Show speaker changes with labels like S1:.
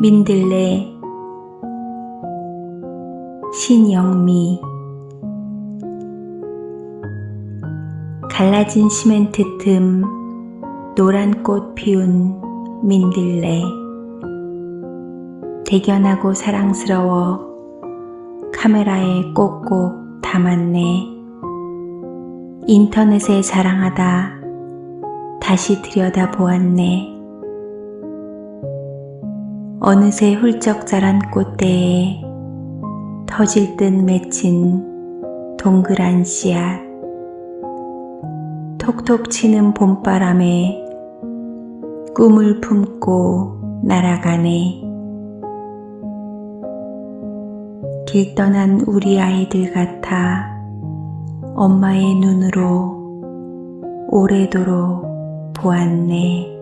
S1: 민들레 신영미 갈라진 시멘트 틈 노란 꽃 피운 민들레. 대견하고 사랑스러워 카메라에 꼭꼭 담았네. 인터넷에 자랑하다 다시 들여다 보았네 어느새 훌쩍 자란 꽃대에 터질 듯 맺힌 동그란 씨앗 톡톡 치는 봄바람에 꿈을 품고 날아가네. 길 떠난 우리 아이들 같아 엄마의 눈으로 오래도록 보았네.